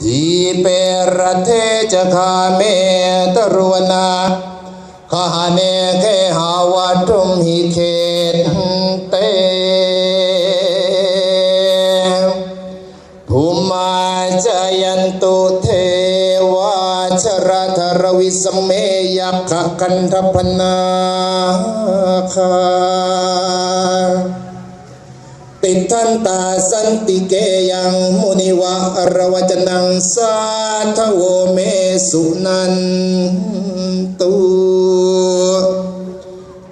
ทีเปรเทจะคาเมตรวนาคาเนเคหาวัตุมหิเคเตภูมาจยันตุเทวาชรธรวิสเมยักขกันทพนาคา ติทันตาสันติเกยังมุนิวะอรวจนังสาทโวเมสุนันตุ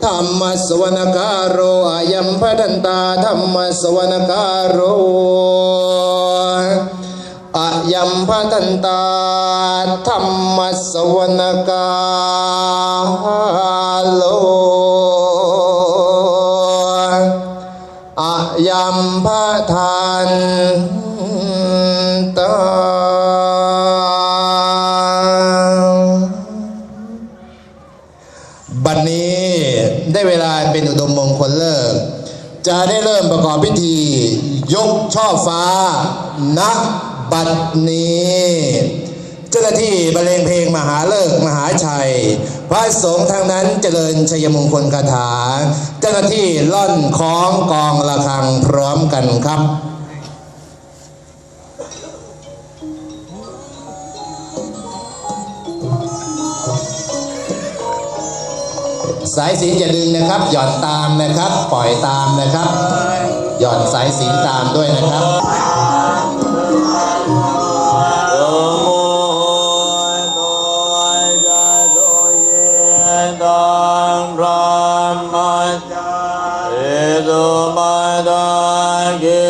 ธรรมสวนการโรอายัมพทันตาธรรมสวนการโรอายัมพทันตาธรรมสวนการโล ยัมพะทานตาบัดนี้ได้เวลาเป็นอุดมมงคลเลิก จะได้เริ่มประกอบพิธี ยกช่อฟ้าณบัดนี้ เจ้าหน้าที่บรรเลงเพลงมหาเลิกมหาชัย พระสงฆ์ทางนั้นเจริญชัยมงคลคาถา เจ้าหน้าที่ล่อนของกองระฆังพร้อมกันครับสายสินอย่าดึงนะครับ หย่อนตามนะครับ ปล่อยตามนะครับ หย่อนสายสินตามด้วยนะครับ my da ge